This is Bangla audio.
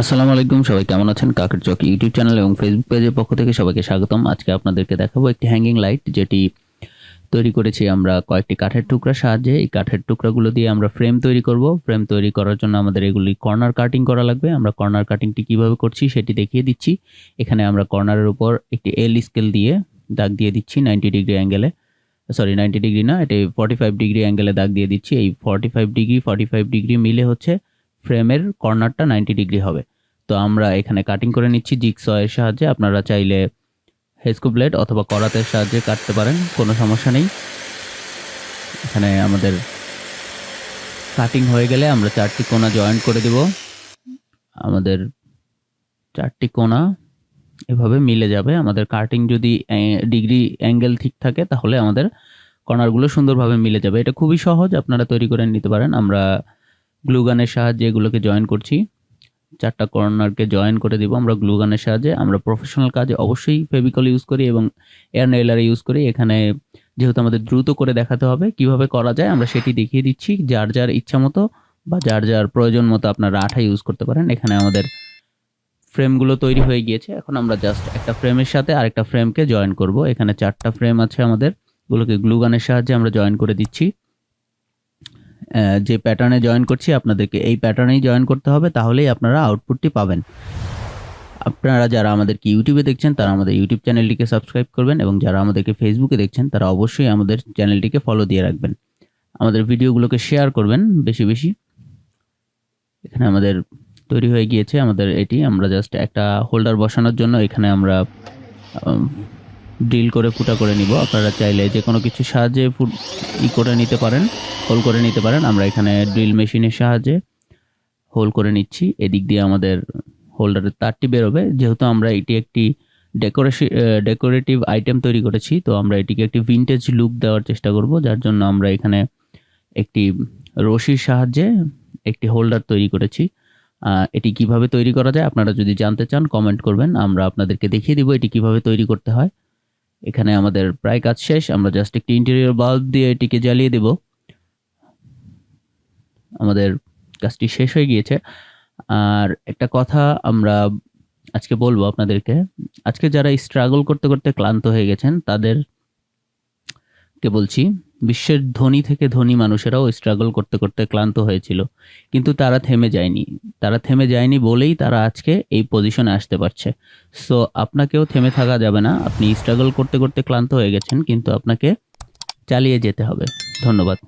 আসসালামু আলাইকুম, সবাই কেমন আছেন? কাকের চক ইউটিউব চ্যানেল এবং ফেসবুক পেজের পক্ষ থেকে সবাইকে স্বাগতম। আজকে আপনাদেরকে দেখাবো একটি হ্যাঙ্গিং লাইট যেটি তৈরি করেছি আমরা কয়েকটি কাঠের টুকরা সাহায্যে। এই কাঠের টুকরাগুলো দিয়ে আমরা ফ্রেম তৈরি করব। ফ্রেম তৈরি করার জন্য আমাদের এগুলি কর্নার কাটিং করা লাগবে। আমরা কর্নার কাটিংটি কীভাবে করছি সেটি দেখিয়ে দিচ্ছি। এখানে আমরা কর্নারের উপর একটি এল স্কেল দিয়ে দাগ দিয়ে দিচ্ছি নাইনটি ডিগ্রি অ্যাঙ্গেলে সরি নাইনটি ডিগ্রি না, এটি ফর্টি ফাইভ ডিগ্রি অ্যাঙ্গেলে দাগ দিয়ে দিচ্ছি। এই forty five degree forty five degree মিলে হচ্ছে ফ্রেমের কর্নারটা নাইনটি ডিগ্রি হবে। তো আমরা এখানে কাটিং করে নিচ্ছি জিগসয়ের সাহায্যে। আপনারা চাইলে হেসকো ব্লেড অথবা করাতের সাহায্যে কাটতে পারেন, কোনো সমস্যা নেই। এখানে আমাদের কাটিং হয়ে গেলে আমরা চারটি কোনা জয়েন্ট করে দেব। আমাদের চারটি কোণা এভাবে মিলে যাবে। আমাদের কাটিং যদি ডিগ্রি অ্যাঙ্গেল ঠিক থাকে, তাহলে আমাদের কর্নারগুলো সুন্দরভাবে মিলে যাবে। এটা খুবই সহজ, আপনারা তৈরি করে নিতে পারেন। আমরা গ্লুগানের সাহায্যে এগুলোকে জয়েন করছি। চারটা কর্নারকে জয়েন করে দিব আমরা গ্লুগানের সাহায্যে। আমরা প্রফেশনাল কাজে অবশ্যই ফেভিকল ইউজ করি এবং এয়ার নেইলার ইউজ করি। এখানে যেহেতু আমাদের দ্রুত করে দেখাতে হবে, কীভাবে করা যায় আমরা সেটি দেখিয়ে দিচ্ছি। যার যার ইচ্ছা মতো বা যার যার প্রয়োজন মতো আপনারা আঠা ইউজ করতে পারেন। এখানে আমাদের ফ্রেমগুলো তৈরি হয়ে গিয়েছে। এখন আমরা জাস্ট একটা ফ্রেমের সাথে আরেকটা ফ্রেমকে জয়েন করব। এখানে চারটা ফ্রেম আছে আমাদের। গুলোকে গ্লুগানের সাহায্যে আমরা জয়েন করে দিচ্ছি। যে প্যাটার্নে জয়েন করছি, আপনাদেরকে এই প্যাটার্নেই জয়েন করতে হবে, তাহলেই আপনারা আউটপুটটি পাবেন। আপনারা যারা আমাদেরকে ইউটিউবে দেখছেন, তারা আমাদের ইউটিউব চ্যানেলটিকে সাবস্ক্রাইব করবেন এবং যারা আমাদেরকে ফেসবুকে দেখছেন, তারা অবশ্যই আমাদের চ্যানেলটিকে ফলো দিয়ে রাখবেন। আমাদের ভিডিওগুলোকে শেয়ার করবেন বেশি বেশি। এখানে আমাদের তৈরি হয়ে গিয়েছে। আমাদের এটি আমরা জাস্ট একটা হোল্ডার বসানোর জন্য এখানে আমরা ড্রিল করে, ফুটা করে নিব। আপনারা চাইলে যে কোনো কিছুর সাহায্যে ফুট, ই করে নিতে পারেন হোল করে নিতে পারেন। আমরা এখানে ড্রিল মেশিনের সাহায্যে হোল করে নিচ্ছি। এদিক দিয়ে আমাদের হোল্ডারের তারটি বেরোবে। যেহেতু আমরা এটি একটি ডেকোরেশন ডেকোরেটিভ আইটেম তৈরি করেছি, তো আমরা এটিকে একটি ভিনটেজ লুক দেওয়ার চেষ্টা করব। যার জন্য আমরা এখানে একটি রশির সাহায্যে একটি হোল্ডার তৈরি করেছি। এটি কীভাবে তৈরি করা যায় আপনারা যদি জানতে চান কমেন্ট করবেন, আমরা আপনাদেরকে দেখিয়ে দিব এটি কীভাবে তৈরি করতে হয়। এখানে আমাদের প্রায় কাজ শেষ, আমরা জাস্ট একটি ইন্টেরিয়র বাল্ব দিয়ে এটিকে জ্বালিয়ে দেব। আমাদের কাজটি শেষ হয়ে গিয়েছে। আর একটা কথা আমরা আজকে বলব আপনাদেরকে, আজকে যারা স্ট্রাগল করতে করতে ক্লান্ত হয়ে গেছেন তাদের কে বলছি বিশ্বের ধনী থেকে ধনী মানুষেরাও স্ট্রাগল করতে করতে ক্লান্ত হয়েছিল। কিন্তু তারা থেমে যায়নি। তারা থেমে যায়নি বলেই তারা আজকে এই পজিশনে আসতে পারছে। সো আপনাকেও থেমে থাকা যাবে না। আপনি স্ট্রাগল করতে করতে ক্লান্ত হয়ে গেছেন, কিন্তু আপনাকে চালিয়ে যেতে হবে। ধন্যবাদ।